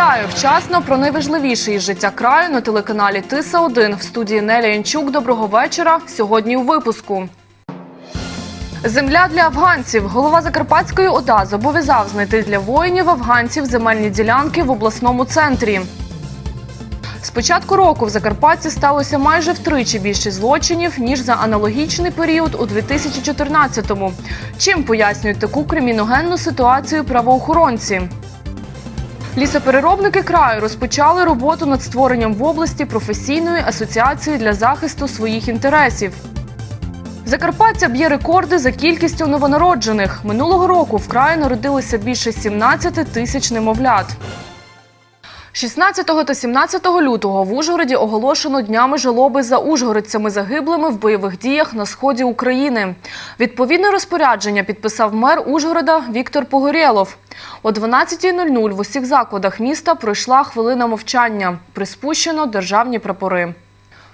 Вітаю вчасно про найважливіше із життя краю на телеканалі Тиса 1 в студії Неля Янчук. Доброго вечора. Сьогодні у випуску. Земля для афганців. Голова Закарпатської ОДА зобов'язав знайти для воїнів афганців земельні ділянки в обласному центрі. З початку року в Закарпатті сталося майже втричі більше злочинів ніж за аналогічний період у 2014-му. Чим пояснюють таку криміногенну ситуацію правоохоронці? Лісопереробники краю розпочали роботу над створенням в області професійної асоціації для захисту своїх інтересів. Закарпаття б'є рекорди за кількістю новонароджених. Минулого року в краї народилося більше 17 тисяч немовлят. 16 та 17 лютого в Ужгороді оголошено днями жалоби за ужгородцями загиблими в бойових діях на сході України. Відповідне розпорядження підписав мер Ужгорода Віктор Погорєлов. О 12.00 в усіх закладах міста пройшла хвилина мовчання. Приспущено державні прапори.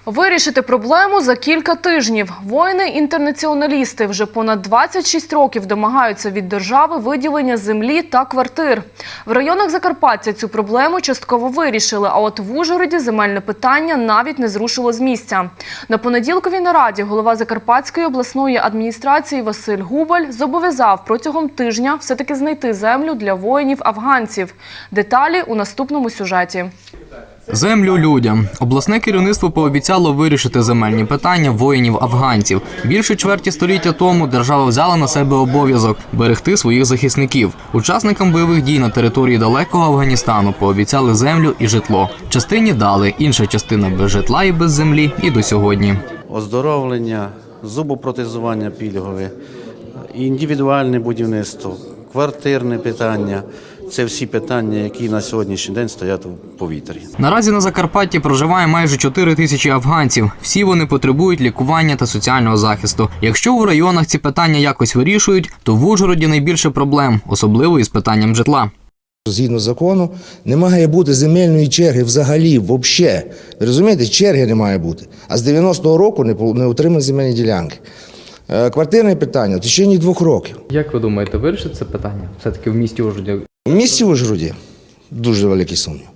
Вирішити проблему за кілька тижнів. Воїни-інтернаціоналісти вже понад 26 років домагаються від держави виділення землі та квартир. В районах Закарпаття цю проблему частково вирішили, а от в Ужгороді земельне питання навіть не зрушило з місця. На понеділковій нараді голова Закарпатської обласної адміністрації Василь Губаль зобов'язав протягом тижня все-таки знайти землю для воїнів-афганців. Деталі у наступному сюжеті. Землю людям. Обласне керівництво пообіцяло вирішити земельні питання воїнів-афганців. Більше чверті століття тому держава взяла на себе обов'язок берегти своїх захисників. Учасникам бойових дій на території далекого Афганістану пообіцяли землю і житло. Частині дали, інша частина без житла і без землі і до сьогодні. оздоровлення, зубопротезування пільгове, індивідуальне будівництво, квартирне питання це всі питання, які на сьогоднішній день стоять у повітрі. Наразі на Закарпатті проживає майже 4 тисячі афганців. Всі вони потребують лікування та соціального захисту. Якщо у районах ці питання якось вирішують, то в Ужгороді найбільше проблем, особливо із питанням житла. Згідно закону, не має бути земельної черги взагалі, взагалі. Ви розумієте, черги не має бути. А з 90-го року не, отримали земельні ділянки. Е, Квартирне питання в течение двох років. Як ви думаєте, вирішить це питання? Все таки в місті Ужгороді У місті Ужгороді дуже великий сумнів.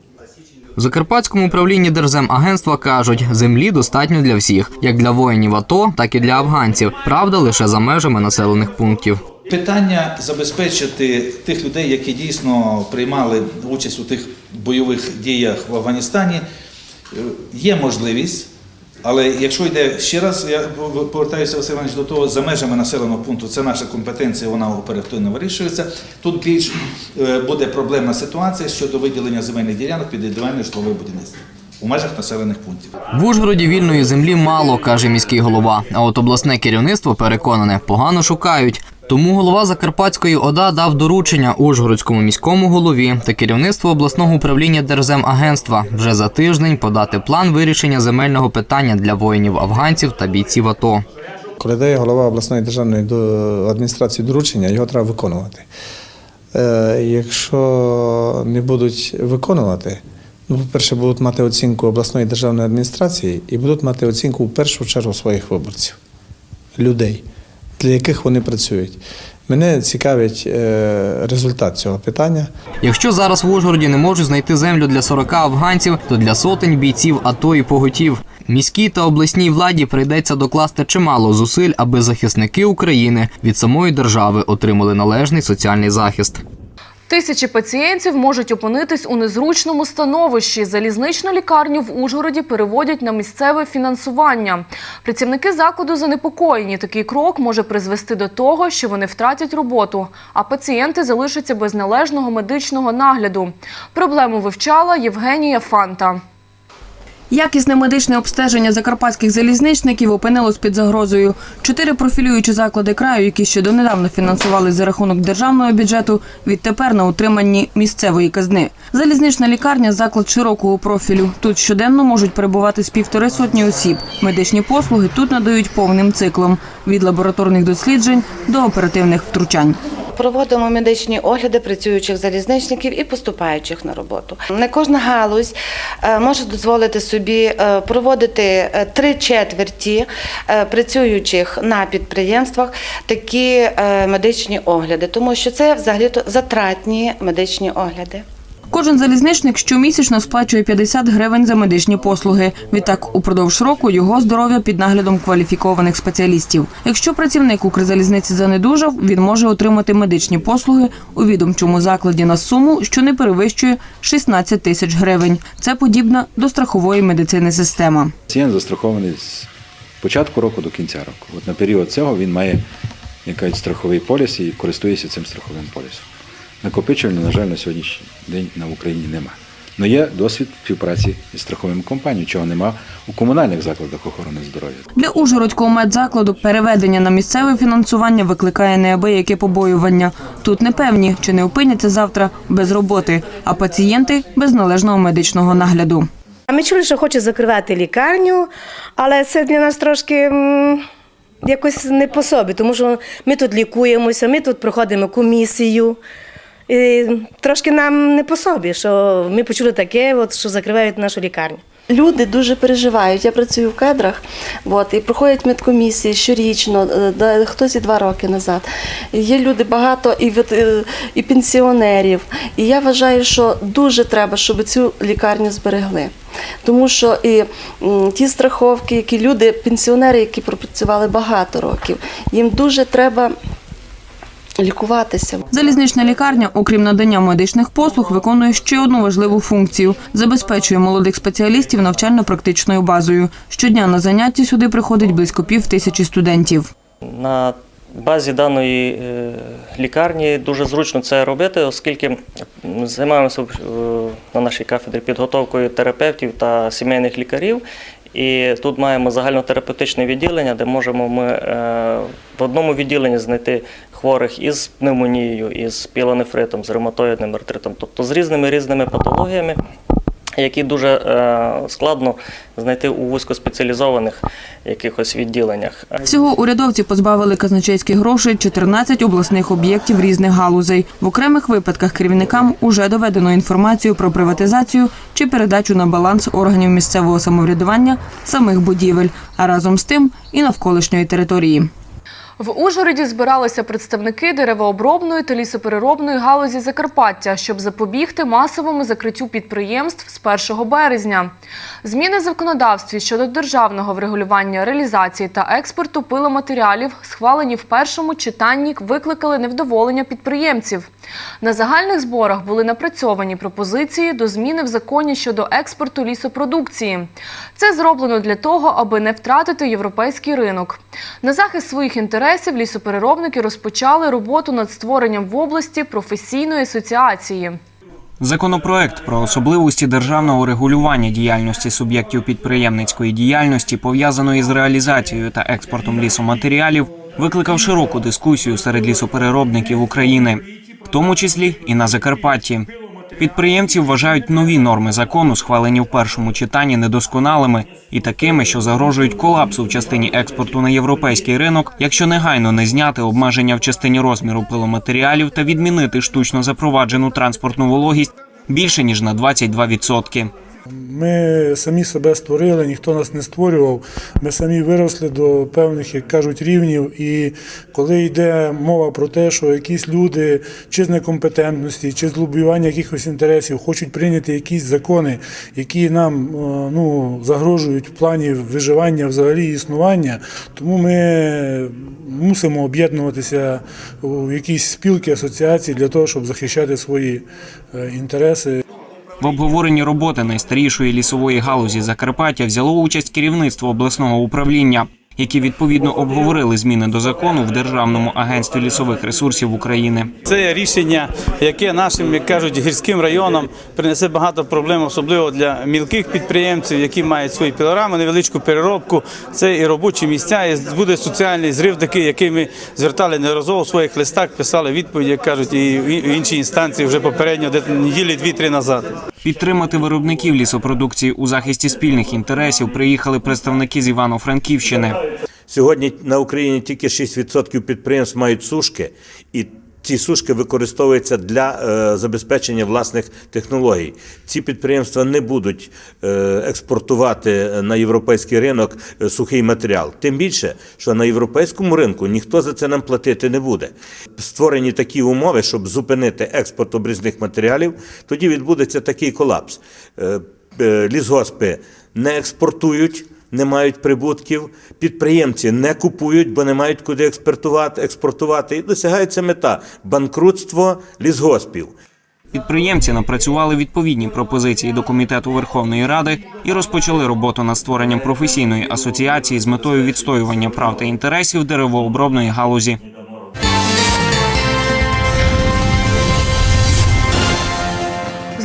В Закарпатському управлінні Держземагентства кажуть, землі достатньо для всіх, як для воїнів АТО, так і для афганців. Правда, лише за межами населених пунктів. Питання забезпечити тих людей, які дійсно приймали участь у тих бойових діях в Афганістані, е, є можливість. Але якщо йде ще раз, я повертаюся Василь Іванович, до того за межами населеного пункту, це наша компетенція, вона оперативно вирішується. Тут більш е, буде проблемна ситуація щодо виділення земельних ділянок під індивідуальне житлове будівництво у межах населених пунктів. В Ужгороді вільної землі мало, каже міський голова. А от обласне керівництво переконане, погано шукають. Тому голова Закарпатської ОДА дав доручення Ужгородському міському голові та керівництву обласного управління Держземагентства вже за тиждень подати план вирішення земельного питання для воїнів афганців та бійців АТО. Коли дає голова обласної державної адміністрації доручення, його треба виконувати. Е, якщо не будуть виконувати, ну, по-перше, будуть мати оцінку обласної державної адміністрації і будуть мати оцінку в першу чергу своїх виборців, людей, для яких вони працюють. Мене цікавить е, результат цього питання. Якщо зараз в Ужгороді не можуть знайти землю для 40 афганців, то для сотень бійців АТО і поготів. Міській та обласній владі прийдеться докласти чимало зусиль, аби захисники України від самої держави отримали належний соціальний захист. Тисячі пацієнтів можуть опинитись у незручному становищі. Залізничну лікарню в Ужгороді переводять на місцеве фінансування. Працівники закладу занепокоєні. Такий крок може призвести до того, що вони втратять роботу, а пацієнти залишаться без належного медичного нагляду. Проблему вивчала Євгенія Фанта. Якісне медичне обстеження закарпатських залізничників опинилось під загрозою. Чотири профілюючі заклади краю, які ще донедавна фінансували за рахунок державного бюджету, відтепер на утриманні місцевої казни. Залізнична лікарня заклад широкого профілю. Тут щоденно можуть перебувати з півтори сотні осіб. Медичні послуги тут надають повним циклом від лабораторних досліджень до оперативних втручань. Проводимо медичні огляди працюючих залізничників і поступаючих на роботу. Не кожна галузь е, може дозволити собі е, проводити е, три четверті працюючих на підприємствах такі медичні огляди, тому що це взагалі затратні медичні огляди. Кожен залізничник щомісячно сплачує 50 гривень за медичні послуги. Відтак, упродовж року його здоров'я під наглядом кваліфікованих спеціалістів. Якщо працівник Укрзалізниці занедужав, він може отримати медичні послуги у відомчому закладі на суму, що не перевищує 16 тисяч гривень. Це подібна до страхової медицини система. Пацієнт застрахований з початку року до кінця року. От на період цього він має як кажуть, страховий поліс і користується цим страховим полісом. Накопичувального, на жаль, на сьогоднішній день на Україні нема. Але є досвід співпраці із страховими компаніями, чого нема у комунальних закладах охорони здоров'я. Для Ужгородського медзакладу переведення на місцеве фінансування викликає неабияке побоювання. Тут не певні, чи не опиняться завтра без роботи, а пацієнти без належного медичного нагляду. Ми чули, що хоче закривати лікарню, але це для нас трошки якось не по собі, тому що ми тут лікуємося, ми тут проходимо комісію. Трошки нам не по собі, що ми почули таке, от, що закривають нашу лікарню. Люди дуже переживають. Я працюю в кедрах, от, і проходять медкомісії щорічно, е, хтось і два роки назад. Є люди багато і, від, е, і пенсіонерів. І я вважаю, що дуже треба, щоб цю лікарню зберегли. Тому що і ті страховки, які люди, пенсіонери, які пропрацювали багато років, їм дуже треба лікуватися. Залізнична лікарня, окрім надання медичних послуг, виконує ще одну важливу функцію забезпечує молодих спеціалістів навчально-практичною базою. Щодня на заняття сюди приходить близько пів тисячі студентів. На базі даної е, лікарні дуже зручно це робити, оскільки займаємося е, на нашій кафедрі підготовкою терапевтів та сімейних лікарів. І тут маємо загальнотерапевтичне відділення, де можемо ми е, в одному відділенні знайти хворих із пневмонією, із пілонефритом, з ревматоїдним артритом, тобто з різними різними патологіями, які дуже е, складно знайти у вузькоспеціалізованих якихось відділеннях. Всього урядовці позбавили казначейських грошей 14 обласних об'єктів різних галузей. В окремих випадках керівникам уже доведено інформацію про приватизацію чи передачу на баланс органів місцевого самоврядування самих будівель, а разом з тим і навколишньої території. В Ужгороді збиралися представники деревообробної та лісопереробної галузі Закарпаття, щоб запобігти масовому закриттю підприємств з 1 березня. Зміни в законодавстві щодо державного врегулювання реалізації та експорту пиломатеріалів, схвалені в першому читанні, викликали невдоволення підприємців. На загальних зборах були напрацьовані пропозиції до зміни в законі щодо експорту лісопродукції. Це зроблено для того, аби не втратити європейський ринок. На захист своїх інтересів лісопереробники розпочали роботу над створенням в області професійної асоціації. Законопроект про особливості державного регулювання діяльності суб'єктів підприємницької діяльності, пов'язаної з реалізацією та експортом лісоматеріалів, викликав широку дискусію серед лісопереробників України, в тому числі і на Закарпатті. Підприємці вважають нові норми закону, схвалені в першому читанні, недосконалими і такими, що загрожують колапсу в частині експорту на європейський ринок, якщо негайно не зняти обмеження в частині розміру пиломатеріалів та відмінити штучно запроваджену транспортну вологість більше ніж на 22%. Ми самі себе створили, ніхто нас не створював. Ми самі виросли до певних, як кажуть, рівнів. І коли йде мова про те, що якісь люди чи з некомпетентності, чи з лобіювання якихось інтересів хочуть прийняти якісь закони, які нам е, ну, загрожують в плані виживання взагалі існування, тому ми мусимо об'єднуватися у якісь спілки, асоціації для того, щоб захищати свої е, інтереси. В обговоренні роботи найстарішої лісової галузі Закарпаття взяло участь керівництво обласного управління, які відповідно обговорили зміни до закону в Державному агентстві лісових ресурсів України. Це рішення, яке нашим, як кажуть, гірським районам принесе багато проблем, особливо для мілких підприємців, які мають свої пілорами, невеличку переробку. Це і робочі місця, і буде соціальний зрив, такий, який ми звертали неразово у своїх листах, писали відповіді, як кажуть, і в інші інстанції вже попередньо, де неділі дві-три назад. Підтримати виробників лісопродукції у захисті спільних інтересів приїхали представники з Івано-Франківщини. Сьогодні на Україні тільки 6% підприємств мають сушки, і ці сушки використовуються для е, забезпечення власних технологій. Ці підприємства не будуть е, експортувати на європейський ринок е, сухий матеріал. Тим більше, що на європейському ринку ніхто за це нам платити не буде. Створені такі умови, щоб зупинити експорт обрізних матеріалів, тоді відбудеться такий колапс. Лісгоспи не експортують не мають прибутків, підприємці не купують, бо не мають куди експортувати, експортувати. І досягається мета банкрутство лісгоспів. Підприємці напрацювали відповідні пропозиції до комітету Верховної Ради і розпочали роботу над створенням професійної асоціації з метою відстоювання прав та інтересів деревообробної галузі.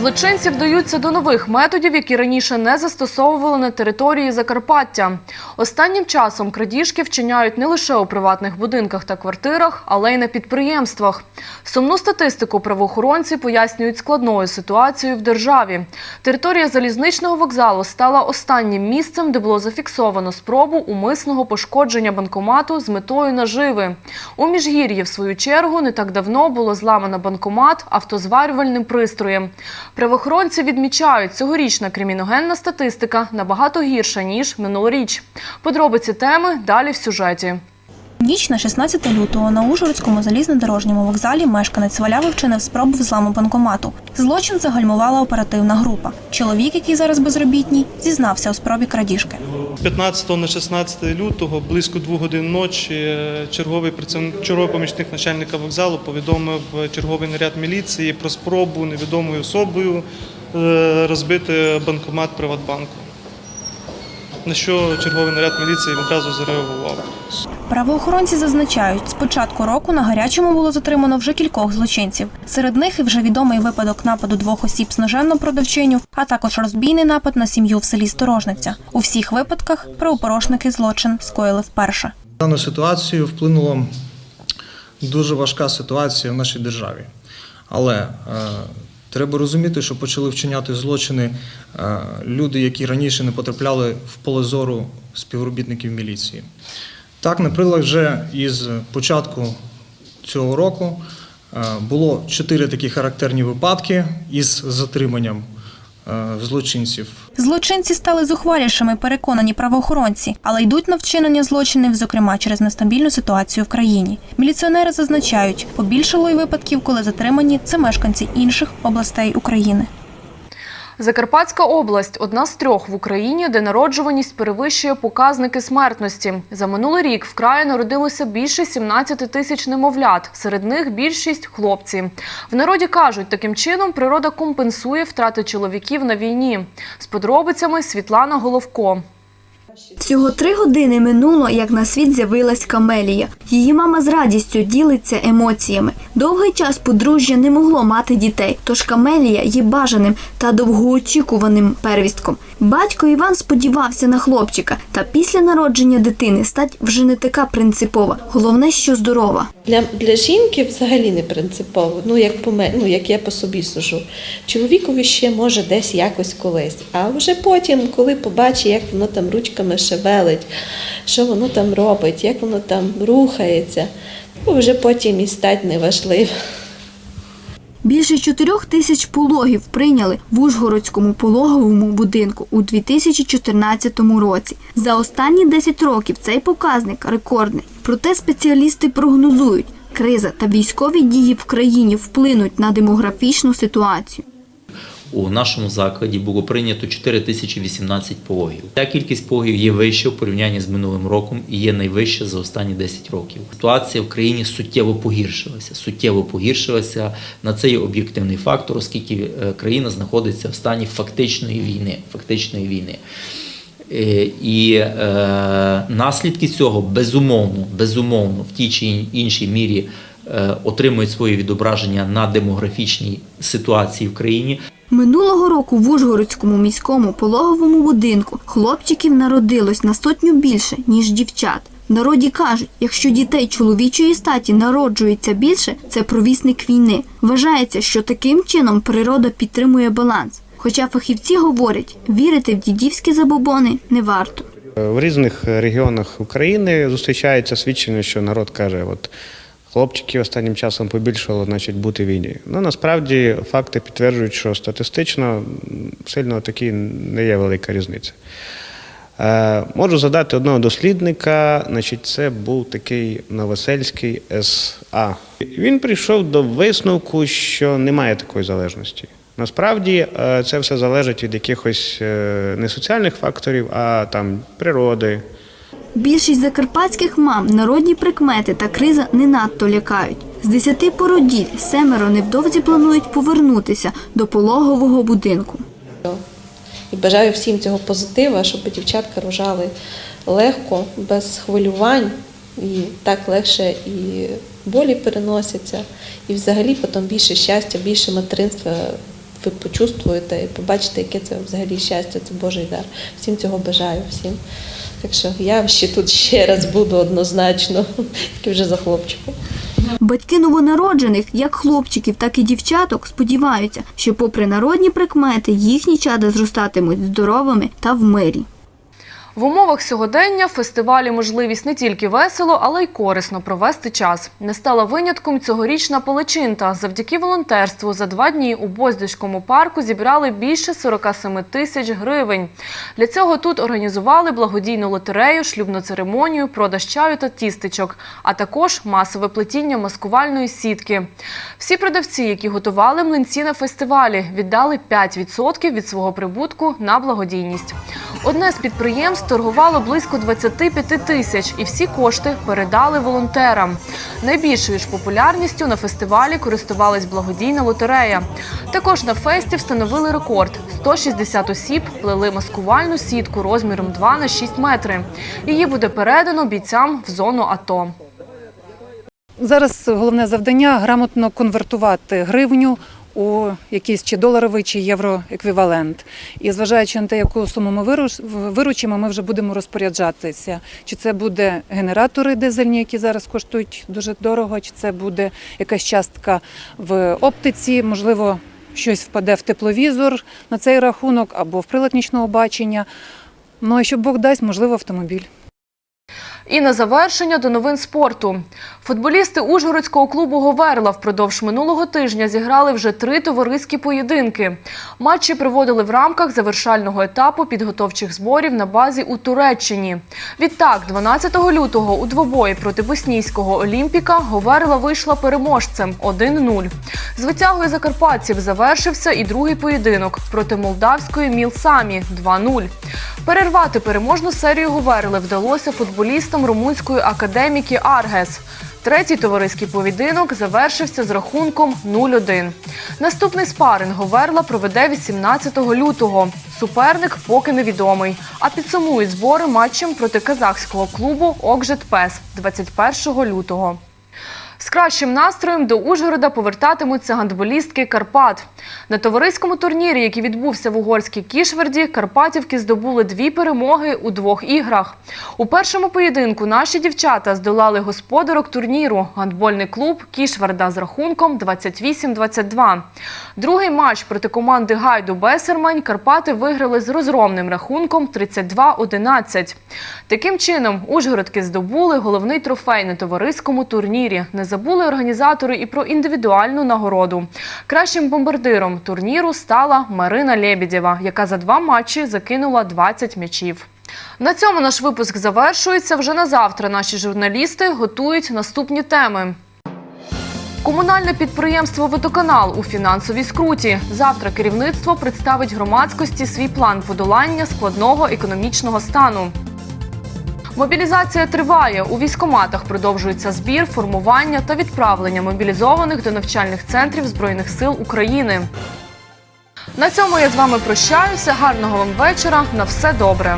Злочинці вдаються до нових методів, які раніше не застосовували на території Закарпаття. Останнім часом крадіжки вчиняють не лише у приватних будинках та квартирах, але й на підприємствах. Сумну статистику правоохоронці пояснюють складною ситуацією в державі. Територія залізничного вокзалу стала останнім місцем, де було зафіксовано спробу умисного пошкодження банкомату з метою наживи. У Міжгір'ї, в свою чергу, не так давно було зламано банкомат автозварювальним пристроєм. Правоохоронці відмічають, цьогорічна криміногенна статистика набагато гірша, ніж минулоріч. Подробиці теми далі в сюжеті. Ніч на 16 лютого на Ужгородському залізнодорожньому вокзалі мешканець Валяви вчинив спробу взламу банкомату. Злочин загальмувала оперативна група. Чоловік, який зараз безробітній, зізнався у спробі крадіжки. 15 на 16 лютого, близько двох годин ночі, черговий працівник, черговий помічник начальника вокзалу повідомив черговий наряд міліції про спробу невідомою особою е, розбити банкомат Приватбанку. На що черговий наряд міліції відразу зареагував. Правоохоронці зазначають, з початку року на гарячому було затримано вже кількох злочинців. Серед них і вже відомий випадок нападу двох осіб з ножем на продавчиню, а також розбійний напад на сім'ю в селі Сторожниця. У всіх випадках правопорушники злочин скоїли вперше. Дану ситуацію вплинула дуже важка ситуація в нашій державі. Але е, треба розуміти, що почали вчиняти злочини е, люди, які раніше не потрапляли в поле зору співробітників міліції. Так, наприклад, вже із початку цього року е, було чотири такі характерні випадки із затриманням е, злочинців Злочинці стали зухвалішими, переконані правоохоронці, але йдуть на вчинення злочинів, зокрема через нестабільну ситуацію в країні. Міліціонери зазначають, побільшало й випадків, коли затримані це мешканці інших областей України. Закарпатська область одна з трьох в Україні, де народжуваність перевищує показники смертності. За минулий рік в краї народилося більше 17 тисяч немовлят. Серед них більшість хлопці. В народі кажуть, таким чином природа компенсує втрати чоловіків на війні. З подробицями Світлана Головко. Всього три години минуло, як на світ з'явилась Камелія. Її мама з радістю ділиться емоціями. Довгий час подружжя не могло мати дітей, тож Камелія є бажаним та довгоочікуваним первістком. Батько Іван сподівався на хлопчика, та після народження дитини стать вже не така принципова. Головне, що здорова. Для, для жінки взагалі не принципово, ну як по ме- ну як я по собі сужу. Чоловікові ще може десь якось колись. А вже потім, коли побачить, як воно там ручками шевелить, що воно там робить, як воно там рухається, то вже потім і стать неважливо. Більше чотирьох тисяч пологів прийняли в Ужгородському пологовому будинку у 2014 році. За останні 10 років цей показник рекордний. Проте спеціалісти прогнозують, криза та військові дії в країні вплинуть на демографічну ситуацію. У нашому закладі було прийнято 4018 пологів. Ця кількість пологів є вища в порівнянні з минулим роком і є найвища за останні 10 років. Ситуація в країні суттєво погіршилася. Суттєво погіршилася. На це є об'єктивний фактор, оскільки е, країна знаходиться в стані фактичної війни. Фактичної війни. Е, І е, наслідки цього безумовно, безумовно, в тій чи іншій мірі е, отримують своє відображення на демографічній ситуації в країні. Минулого року в Ужгородському міському пологовому будинку хлопчиків народилось на сотню більше, ніж дівчат. В народі кажуть, якщо дітей чоловічої статі народжується більше, це провісник війни. Вважається, що таким чином природа підтримує баланс. Хоча фахівці говорять, вірити в дідівські забобони не варто. В різних регіонах України зустрічається свідчення, що народ каже: от хлопчиків останнім часом побільшало значить, бути війні. Ну насправді факти підтверджують, що статистично сильно такі не є велика різниця. Е, можу задати одного дослідника, значить, це був такий Новосельський СА. Він прийшов до висновку, що немає такої залежності. Насправді е, це все залежить від якихось е, не соціальних факторів, а там природи, Більшість закарпатських мам народні прикмети та криза не надто лякають. З десяти породіль семеро невдовзі планують повернутися до пологового будинку. І бажаю всім цього позитива, щоб дівчатка рожали легко, без хвилювань, і так легше і болі переносяться, і взагалі потім більше щастя, більше материнства ви почувствуєте і побачите, яке це взагалі щастя, це Божий дар. Всім цього бажаю всім. Так що я ще тут ще раз буду однозначно, тільки вже за хлопчиком. Батьки новонароджених, як хлопчиків, так і дівчаток, сподіваються, що, попри народні прикмети, їхні чади зростатимуть здоровими та в мирі. В умовах сьогодення фестивалі можливість не тільки весело, але й корисно провести час. Не стала винятком цьогорічна Паличинта. Завдяки волонтерству за два дні у Боздівському парку зібрали більше 47 тисяч гривень. Для цього тут організували благодійну лотерею, шлюбну церемонію, продаж чаю та тістечок, а також масове плетіння маскувальної сітки. Всі продавці, які готували млинці на фестивалі, віддали 5% від свого прибутку на благодійність. Одне з підприємств торгувало близько 25 тисяч, і всі кошти передали волонтерам. Найбільшою ж популярністю на фестивалі користувалась благодійна лотерея. Також на фесті встановили рекорд: 160 осіб плели маскувальну сітку розміром 2 на 6 метри. Її буде передано бійцям в зону АТО. Зараз головне завдання грамотно конвертувати гривню у якийсь чи доларовий, чи євроеквівалент. І зважаючи на те, яку суму ми виручимо, ми вже будемо розпоряджатися. Чи це буде генератори дизельні, які зараз коштують дуже дорого, чи це буде якась частка в оптиці, можливо, щось впаде в тепловізор на цей рахунок або в прилад нічного бачення. Ну і що Бог дасть, можливо, автомобіль. І на завершення до новин спорту. Футболісти Ужгородського клубу Говерла впродовж минулого тижня зіграли вже три товариські поєдинки. Матчі проводили в рамках завершального етапу підготовчих зборів на базі у Туреччині. Відтак, 12 лютого у двобої проти боснійського Олімпіка Говерла вийшла переможцем 1-0. З витягою закарпатців завершився і другий поєдинок проти молдавської Мілсамі 2-0. Перервати переможну серію Говерли вдалося футболістам румунської академіки Аргес. Третій товариський поєдинок завершився з рахунком 0-1. Наступний спаринг Говерла проведе 18 лютого. Суперник поки невідомий. А підсумують збори матчем проти казахського клубу Окжет Пес 21 лютого. З кращим настроєм до Ужгорода повертатимуться гандболістки Карпат. На товариському турнірі, який відбувся в угорській Кішверді, Карпатівки здобули дві перемоги у двох іграх. У першому поєдинку наші дівчата здолали господарок турніру гандбольний клуб Кішверда з рахунком 28-22. Другий матч проти команди Гайду Бесермань Карпати виграли з розгромним рахунком 32-11. Таким чином, Ужгородки здобули головний трофей на товариському турнірі. Забули організатори і про індивідуальну нагороду. Кращим бомбардиром турніру стала Марина Лебедєва, яка за два матчі закинула 20 м'ячів. На цьому наш випуск завершується. Вже на завтра наші журналісти готують наступні теми. Комунальне підприємство Водоканал у фінансовій скруті. Завтра керівництво представить громадськості свій план подолання складного економічного стану. Мобілізація триває. У військоматах продовжується збір, формування та відправлення мобілізованих до навчальних центрів Збройних сил України. На цьому я з вами прощаюся. Гарного вам вечора. На все добре.